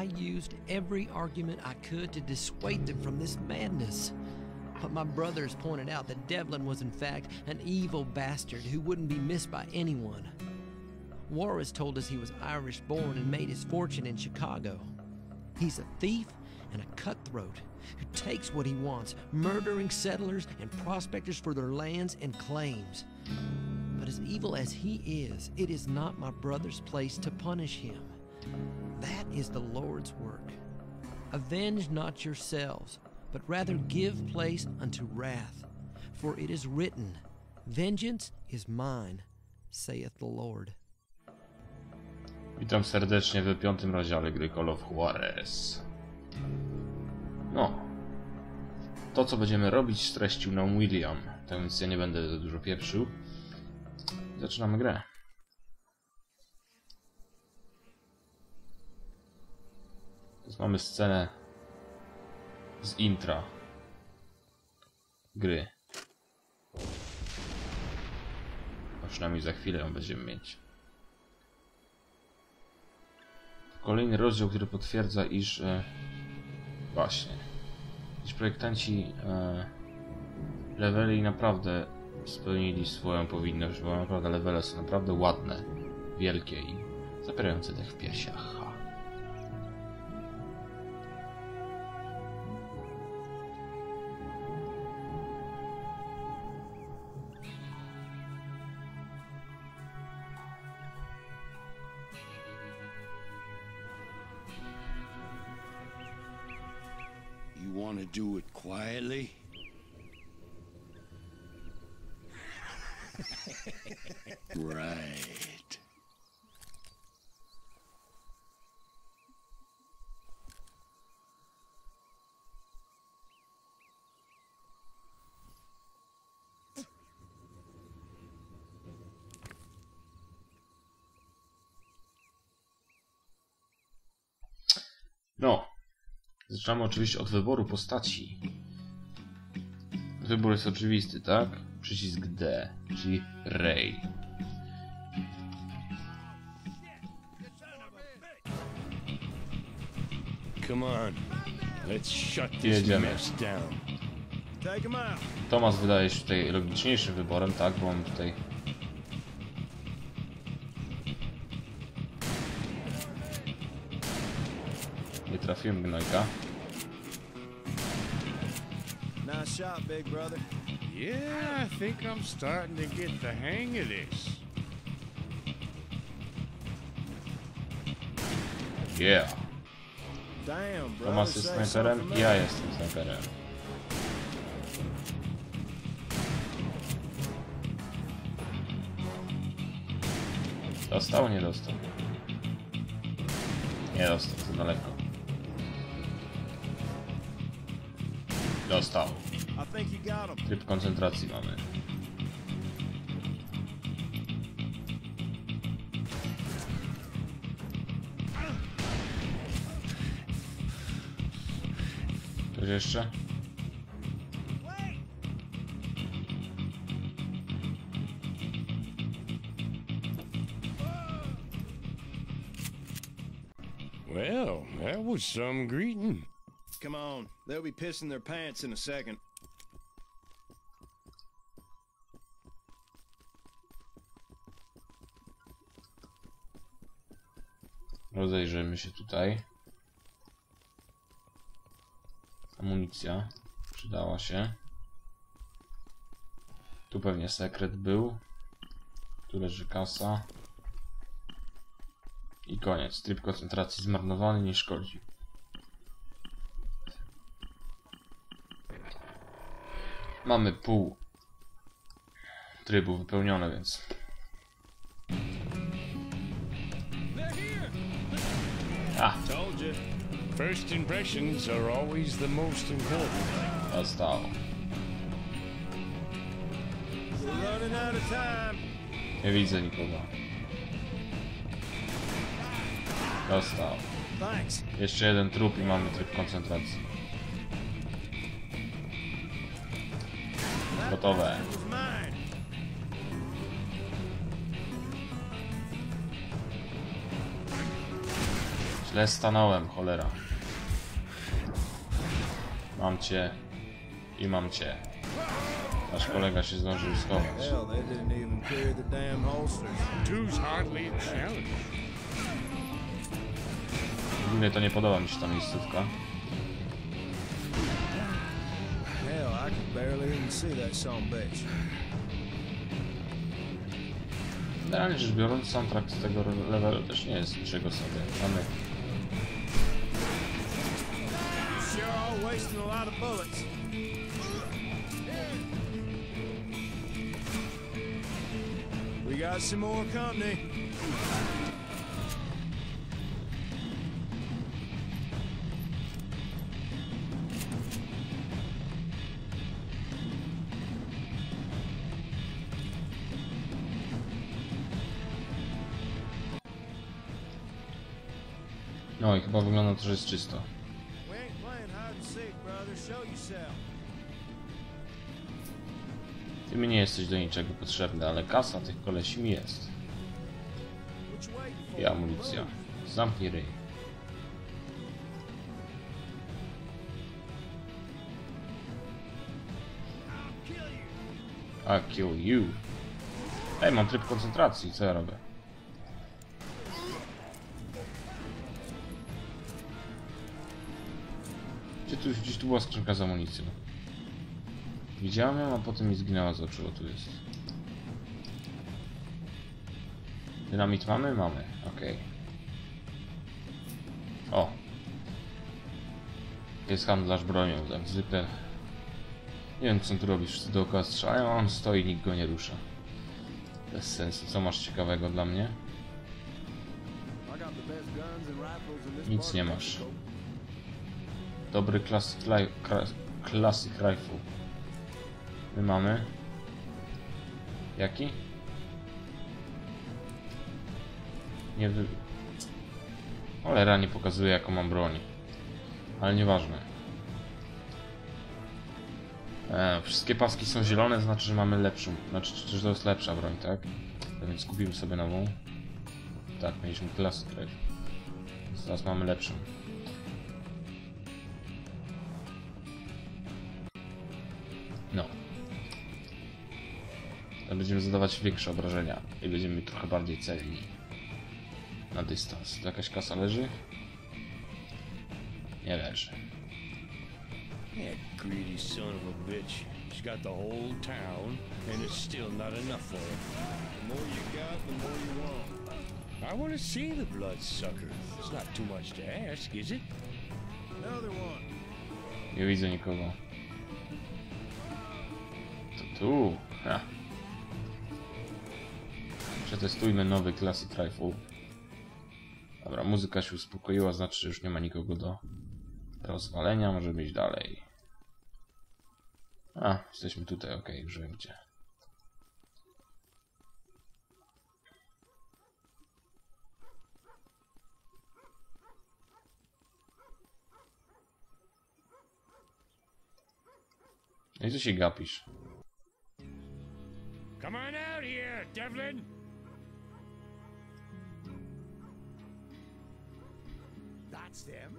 I used every argument I could to dissuade them from this madness. But my brothers pointed out that Devlin was, in fact, an evil bastard who wouldn't be missed by anyone. Warris told us he was Irish born and made his fortune in Chicago. He's a thief and a cutthroat who takes what he wants, murdering settlers and prospectors for their lands and claims. But as evil as he is, it is not my brother's place to punish him. That is the Lord's work. Avenge not yourselves, but rather give place unto wrath. For it is written, Vengeance is mine, saith the Lord. Witam serdecznie w piątym rozdziale gry Call of Juarez. No. To, co będziemy robić, streścił nam William. Tak więc ja nie będę za dużo pieprzył. Zaczynamy grę. Mamy scenę z intra gry. A przynajmniej za chwilę ją będziemy mieć. Kolejny rozdział, który potwierdza, iż e, właśnie, iż projektanci e, leveli naprawdę spełnili swoją powinność, bo naprawdę levele są naprawdę ładne, wielkie i zapierające dech w piersiach. Want to do it quietly? right. No, zaczynamy oczywiście od wyboru postaci. Wybór jest oczywisty, tak? Przycisk D, czyli Ray. Come on. Let's shut this Jedziemy. mess down. Tomas wydaje się tutaj logiczniejszym wyborem, tak? Bo mam tutaj... trafiłem gnojka. Nice shot, big brother. Yeah, I think I'm starting to get the hang of this. Yeah. Damn, bro. Tomas jest snajperem, ja jestem snajperem. Dostał, nie dostał? Nie dostał, za daleko. Dostał. I think you got him. Tryb koncentracji mamy. Coś jeszcze? Well, that was some greeting. Come on. They'll be pissing their pants in a second. Rozejrzymy się tutaj. Amunicja przydała się. Tu pewnie sekret był. Tu leży kasa. I koniec. Tryb koncentracji zmarnowany nie szkodzi. Mamy pół trybu wypełnione, więc A, Told you. First impressions are always the most important. zostało. Nie widzę nikogo. Dostał. Jeszcze jeden trup i mamy tryb koncentracji. Gotowe. Źle stanąłem, cholera. Mam cię. I mam cię. Nasz kolega się zdążył schować. Ogólnie to nie podoba mi się ta miejscówka. Barely even see that son bitch. Generalnie rzecz biorąc, soundtrack z tego levelu też nie jest niczego sobie. Mamy Sure wasting a lot of bullets. We got some more company. No i chyba wygląda to, że jest czysto. Ty mi nie jesteś do niczego potrzebny, ale kasa tych kolesi mi jest. I amunicja. Zamknij ryj. I kill you. Ej, mam tryb koncentracji, co ja robię? Tu, gdzieś tu była skrzynka z amunicją. Widziałem ją, a potem mi zginęła z oczu, o tu jest. Dynamit mamy? Mamy, okej. O! Jest handlarz bronią, jak zwykle. Nie wiem co tu robi, wszyscy dookoła strzelają, a on stoi, nikt go nie rusza. Bez sensu, co masz ciekawego dla mnie? Nic nie masz. Dobry classic, li classic rifle. My mamy. Jaki? Nie wy... Cholera nie pokazuje jaką mam broń. Ale nieważne. E, wszystkie paski są zielone, znaczy, że mamy lepszą. Znaczy, że to jest lepsza broń, tak? A więc kupimy sobie nową. Tak, mieliśmy. Więc Teraz mamy lepszą. Będziemy zadawać większe obrażenia i będziemy trochę bardziej celni. Na dystans. Tu jakaś kasa leży? Nie leży. That greedy son of a bitch. He's got the whole town, and it's still not enough for him. The more you got, the more you want. I want to see the bloodsucker. It's not too much to ask, is it? Another one. Nie widzę nikogo. To tu. Ha. Przetestujmy nowy Classic Rifle. Dobra, muzyka się uspokoiła, znaczy, że już nie ma nikogo do rozwalenia. Możemy iść dalej. A, jesteśmy tutaj, już wiem gdzie. No i co się gapisz? Come on out here, Devlin. That's them?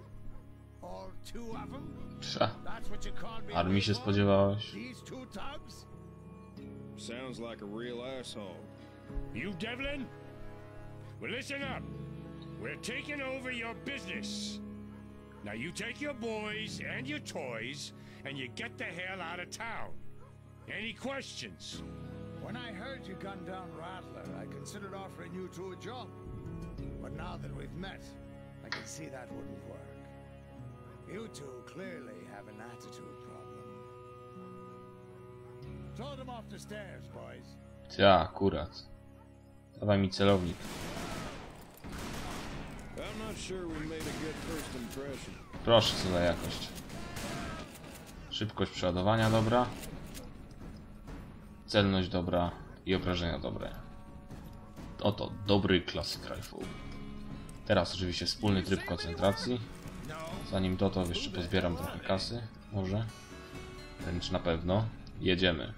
All two of them? That's what you called me armii się spodziewałeś? These two thugs? Sounds like a real asshole. You Devlin? Well, listen up. We're taking over your business. Now you take your boys and your toys, and you get the hell out of town. Any questions? When I heard you gunned down Rattler, I considered offering you two a job. But now that we've met, I can see that wouldn't work. You two clearly have an attitude problem. Throw them off the stairs, boys. Ja, akurat. Dawaj mi celownik. Proszę, co za jakość. Szybkość przeładowania dobra. Celność dobra i obrażenia dobre. Oto dobry Classic Rifle. Teraz oczywiście wspólny tryb koncentracji. Zanim to, to jeszcze pozbieram trochę kasy. Może. Wręcz na pewno. Jedziemy.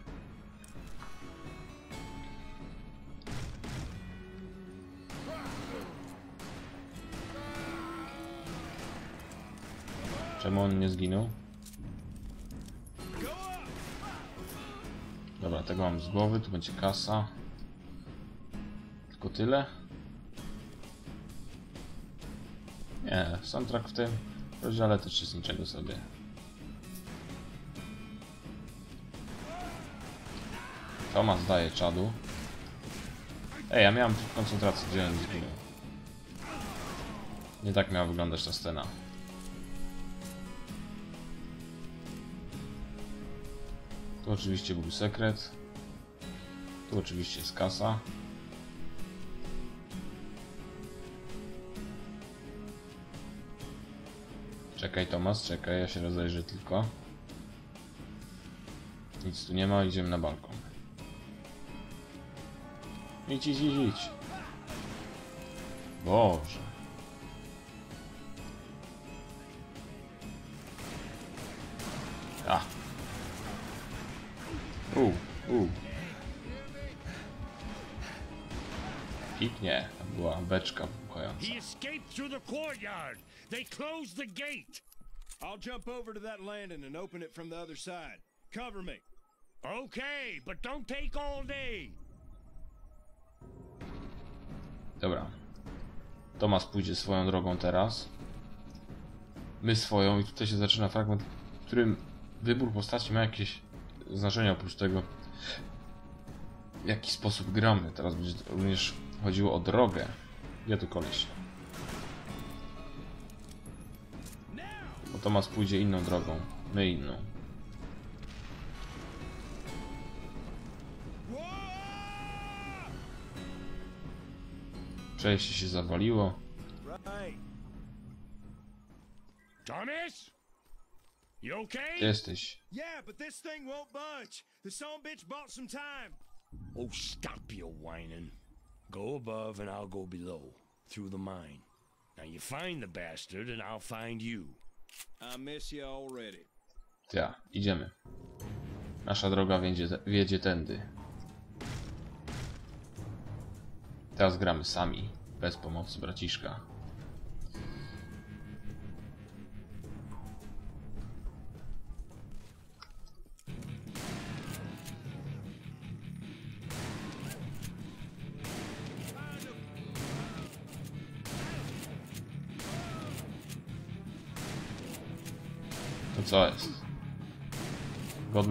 Czemu on nie zginął? Dobra, tego mam z głowy, tu będzie kasa. Tylko tyle? Nie, soundtrack w tym rozdziale też jest niczego sobie. Tomas daje czadu. Ej, ja miałem koncentrację, gdzie on zginął. Nie tak miała wyglądać ta scena. Tu oczywiście był sekret. Tu oczywiście jest kasa. Czekaj Tomas, czekaj, ja się rozejrzę tylko. Nic tu nie ma, idziemy na balkon. Idź, idź, idź, idź. Boże. U, u. Piknie, była beczka. He escaped through the courtyard. They closed the gate. I'll jump over to that landing and open it from the other side. Cover me. Okay, but don't take all day. Dobra. Tomas pójdzie swoją drogą teraz. My swoją i tutaj się zaczyna fragment, w którym wybór postaci ma jakieś znaczenie oprócz tego w jaki sposób gramy. Teraz będzie również chodziło o drogę. Gdzie tu koleś? Bo Tomas pójdzie inną drogą, my inną. Przejście się zawaliło. Thomas? You okay? Jesteś? Yeah, but this thing won't budge. The son bitch bought some time. Oh, stop your whining. Go above and I'll go below, through the mine. Now you find the bastard and I'll find you. I miss you already. Ja, idziemy. Nasza droga wiedzie, wiedzie tędy. Teraz gramy sami, bez pomocy braciszka.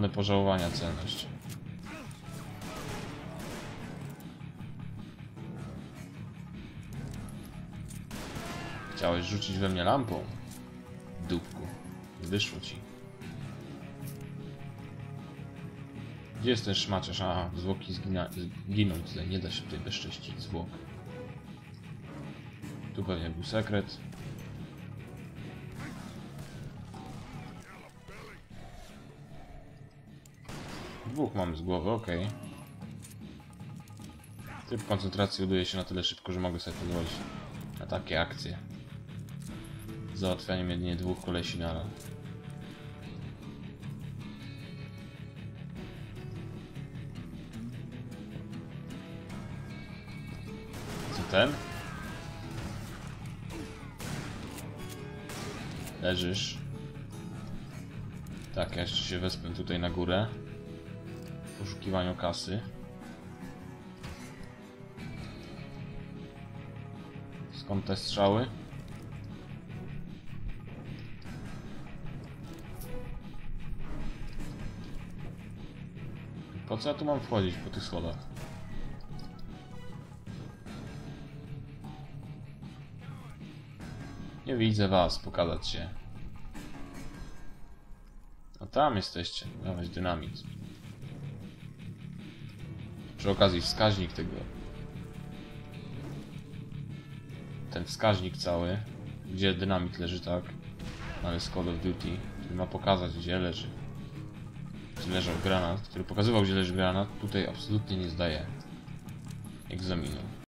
Godne pożałowania cenność. Chciałeś rzucić we mnie lampą? Dupku. Wyszło ci. Gdzie jest ten szmaciarz? Aha, zwłoki zgina, giną tutaj. Nie da się tutaj bezcześcić zwłok. Tu pewnie był sekret. Dwóch mamy z głowy, okej. Typ koncentracji uduje się na tyle szybko, że mogę sobie pozwolić na takie akcje. Załatwianiem jedynie dwóch kolesi na raz. Co ten? Leżysz. Tak, ja jeszcze się wespę tutaj na górę poszukiwaniu kasy. Skąd te strzały? Po co ja tu mam wchodzić po tych schodach? Nie widzę was, pokazać się. A tam jesteście. Dawać dynamit. Przy okazji wskaźnik tego. Ten wskaźnik cały, gdzie dynamit leży tak, ale z Call of Duty, który ma pokazać gdzie leży. Gdzie leżał granat, który pokazywał gdzie leży granat, tutaj absolutnie nie zdaje egzaminu.